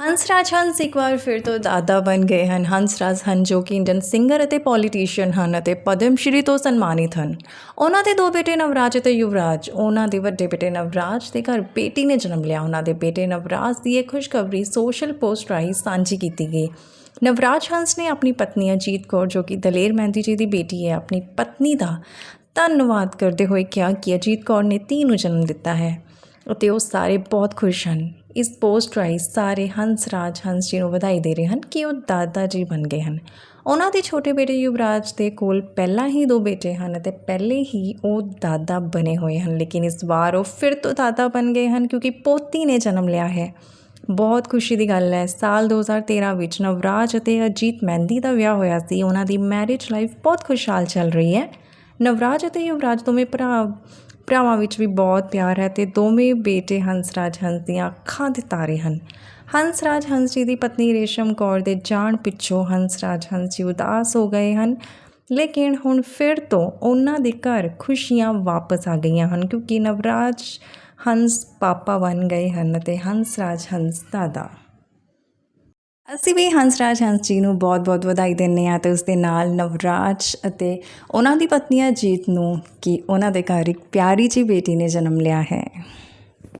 ਹੰਸਰਾਜ ਹੰਸ ਇੱਕ ਵਾਰ ਫਿਰ ਤੋਂ ਦਾਦਾ ਬਣ ਗਏ ਹਨ। ਹੰਸਰਾਜ ਹਨ ਜੋ ਕਿ ਇੰਡੀਅਨ ਸਿੰਗਰ ਅਤੇ ਪੋਲੀਟੀਸ਼ੀਅਨ ਹਨ ਅਤੇ ਪਦਮ ਸ਼੍ਰੀ ਤੋਂ ਸਨਮਾਨਿਤ ਹਨ। ਉਹਨਾਂ ਦੇ ਦੋ ਬੇਟੇ ਨਵਰਾਜ ਅਤੇ ਯੁਵਰਾਜ। ਉਹਨਾਂ ਦੇ ਵੱਡੇ ਬੇਟੇ ਨਵਰਾਜ ਦੇ ਘਰ ਬੇਟੀ ਨੇ ਜਨਮ ਲਿਆ। ਉਹਨਾਂ ਦੇ ਬੇਟੇ ਨਵਰਾਜ ਦੀ ਇਹ ਖੁਸ਼ਖਬਰੀ ਸੋਸ਼ਲ ਪੋਸਟ ਰਾਹੀਂ ਸਾਂਝੀ ਕੀਤੀ ਗਈ। ਨਵਰਾਜ ਹੰਸ ਨੇ ਆਪਣੀ ਪਤਨੀ ਅਜੀਤ ਕੌਰ, ਜੋ ਕਿ ਦਲੇਰ ਮਹਿੰਦੀ ਜੀ ਦੀ ਬੇਟੀ ਹੈ, ਆਪਣੀ ਪਤਨੀ ਦਾ ਧੰਨਵਾਦ ਕਰਦੇ ਹੋਏ ਕਿਹਾ ਕਿ ਅਜੀਤ ਕੌਰ ਨੇ ਧੀ ਨੂੰ ਜਨਮ ਦਿੱਤਾ ਹੈ ਅਤੇ ਉਹ ਸਾਰੇ ਬਹੁਤ ਖੁਸ਼ ਹਨ। ਇਸ ਪੋਸਟ ਰਾਹੀਂ ਸਾਰੇ ਹੰਸ ਰਾਜ ਹੰਸ ਜੀ ਨੂੰ ਵਧਾਈ ਦੇ ਰਹੇ ਹਨ ਕਿ ਉਹ ਦਾਦਾ ਜੀ ਬਣ ਗਏ ਹਨ। ਉਹਨਾਂ ਦੇ ਛੋਟੇ ਬੇਟੇ ਯੁਵਰਾਜ ਦੇ ਕੋਲ ਪਹਿਲਾਂ ਹੀ ਦੋ ਬੇਟੇ ਹਨ ਅਤੇ ਪਹਿਲੇ ਹੀ ਉਹ ਦਾਦਾ ਬਣੇ ਹੋਏ ਹਨ। ਲੇਕਿਨ ਇਸ ਵਾਰ ਉਹ ਫਿਰ ਤੋਂ ਦਾਦਾ ਬਣ ਗਏ ਹਨ ਕਿਉਂਕਿ ਪੋਤੀ ਨੇ ਜਨਮ ਲਿਆ ਹੈ। ਬਹੁਤ ਖੁਸ਼ੀ ਦੀ ਗੱਲ ਹੈ, ਸਾਲ 2013 ਵਿੱਚ ਨਵਰਾਜ ਅਤੇ ਅਜੀਤ ਮਹਿੰਦੀ ਦਾ ਵਿਆਹ ਹੋਇਆ ਸੀ। ਉਹਨਾਂ ਦੀ ਮੈਰਿਜ ਲਾਈਫ ਬਹੁਤ ਖੁਸ਼ਹਾਲ ਚੱਲ ਰਹੀ ਹੈ। ਨਵਰਾਜ ਅਤੇ ਯੁਵਰਾਜ ਦੋਵੇਂ ਭਰਾ ਭਰਾਵਾਂ ਵਿੱਚ ਵੀ ਬਹੁਤ ਪਿਆਰ ਹੈ ਤੇ ਦੋਵੇਂ ਬੇਟੇ ਹੰਸਰਾਜ ਹੰਸ ਦੀਆਂ ਅੱਖਾਂ ਦੇ ਤਾਰੇ ਹਨ। ਹੰਸਰਾਜ ਹੰਸ ਜੀ ਦੀ ਪਤਨੀ ਰੇਸ਼ਮ ਕੌਰ ਦੇ ਜਾਣ ਪਿੱਛੋਂ ਹੰਸਰਾਜ ਹੰਸ ਜੀ ਉਦਾਸ ਹੋ ਗਏ ਹਨ। ਲੇਕਿਨ ਹੁਣ ਫਿਰ ਤੋਂ ਉਹਨਾਂ ਦੇ ਘਰ ਖੁਸ਼ੀਆਂ ਵਾਪਸ ਆ ਗਈਆਂ ਹਨ ਕਿਉਂਕਿ ਨਵਰਾਜ ਹੰਸ ਪਾਪਾ ਬਣ ਗਏ ਹਨ ਅਤੇ ਹੰਸਰਾਜ ਹੰਸ ਦਾਦਾ। ਅਸੀਂ ਵੀ ਹੰਸਰਾਜ ਹੰਸ ਜੀ ਨੂੰ ਬਹੁਤ-ਬਹੁਤ ਵਧਾਈ ਦਿੰਦੇ ਹਾਂ ਤੇ ਉਸ ਦੇ ਨਾਲ ਨਵਰਾਜ ਅਤੇ ਉਹਨਾਂ ਦੀ ਪਤਨੀ ਅਜੀਤ ਨੂੰ ਕਿ ਉਹਨਾਂ ਦੇ ਘਰ ਇੱਕ ਪਿਆਰੀ ਜਿਹੀ ਬੇਟੀ ਨੇ ਜਨਮ ਲਿਆ ਹੈ।